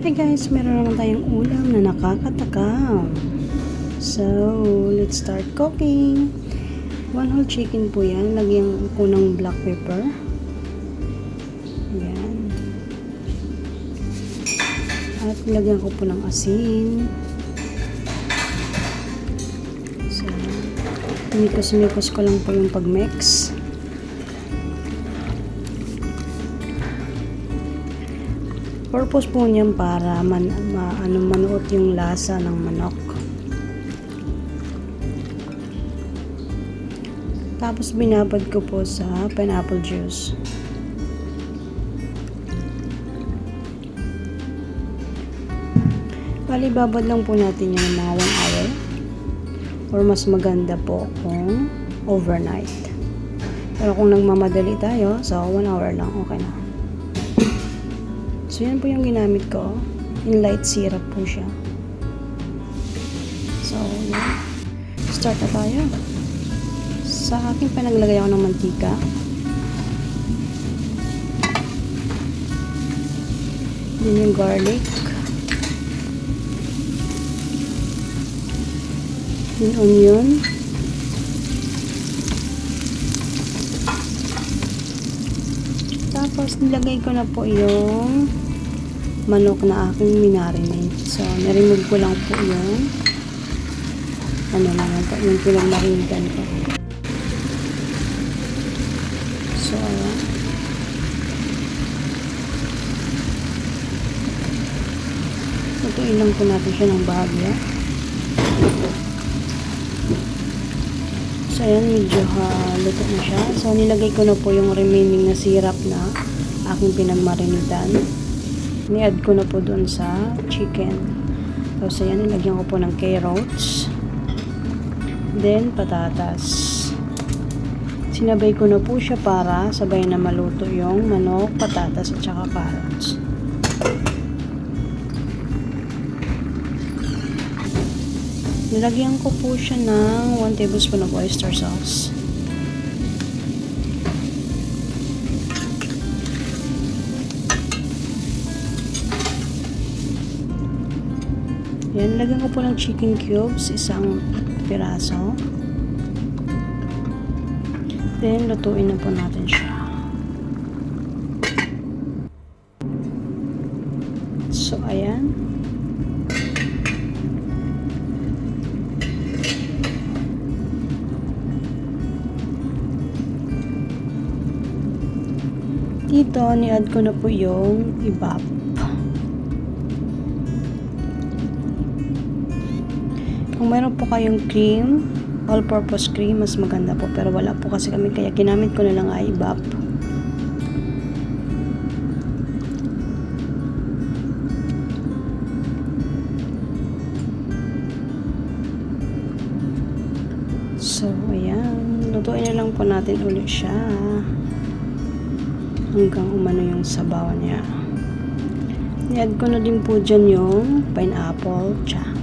Hey guys, meron naman tayong ulam na nakakatakam. So, let's start cooking. One whole chicken po yan. Lagyan ko ng black pepper. Yan. At lagyan ko po ng asin. So, mikos-mikos ko lang po yung pag-mix. Purpose po niyan para man, ma, ano, manuot yung lasa ng manok. Tapos binabad ko po sa pineapple juice. Bali, babad lang po natin yan ng mga 1 hour. Or mas maganda po kung overnight. Pero kung nagmamadali tayo, so 1 hour lang, okay na. So, yan po yung ginamit ko. In light syrup po siya. So, yan. Start na tayo. Sa akin pa ako ng mantika. Then yung garlic. Yung onion. Tapos, nilagay ko na po yung manok na aking minarinate. So, narimove ko lang po yung ano na yan po, yung pinagmarinitan ko. So, ayan. Tutuin lang po natin siya ng bahagya. So, ayan, medyo haluto na siya. So, nilagay ko na po yung remaining na syrup na aking pinagmarinitan. Ni-add ko na po doon sa chicken. Tapos, ayan, nilagyan ko po ng carrots. Then, patatas. Sinabay ko na po siya para sabay na maluto yung manok, patatas, at saka carrots. Nilagyan ko po siya ng 1 tablespoon of oyster sauce. Yan, lagyan ko po ng chicken cubes, isang piraso. Then, lutuin na po natin siya. So, ayan. Dito, ni-add ko na po yung ibap. Kung meron po kayong cream, all-purpose cream, mas maganda po. Pero wala po kasi kami, kaya ginamit ko na lang ay ibap. So, ayan. Lutuin na lang po natin ulit siya. Hanggang umano yung sabaw niya. I-add ko na din po dyan yung pineapple chunks.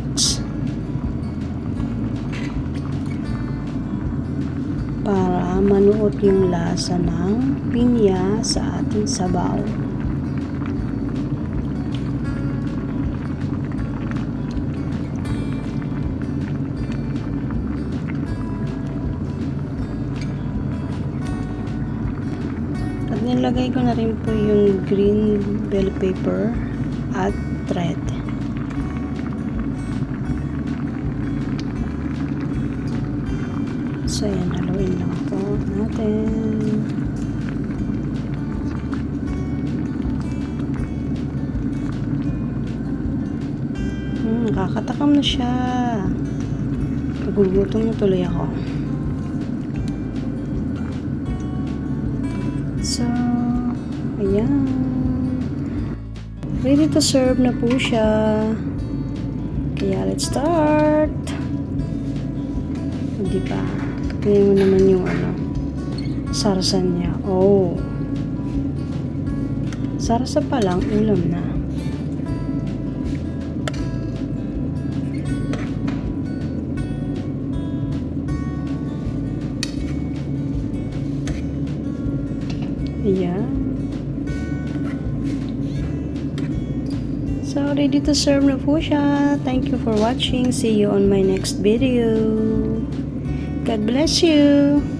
Para manuot yung lasa ng pinya sa ating sabaw. At nilagay ko na rin po yung green bell pepper at thread. So, yan. Haluin lang po natin. Hmm, nakakatakam na siya. Nagugutom na tuloy ako. So, ayan. Ready to serve na po siya. Kaya let's start. Hindi pa. Tingnan mo naman yung ano. Sarsan niya. Oh. Sarsa pa lang, ulam na. Ayan. So, ready to serve na po siya. Thank you for watching. See you on my next video. God bless you.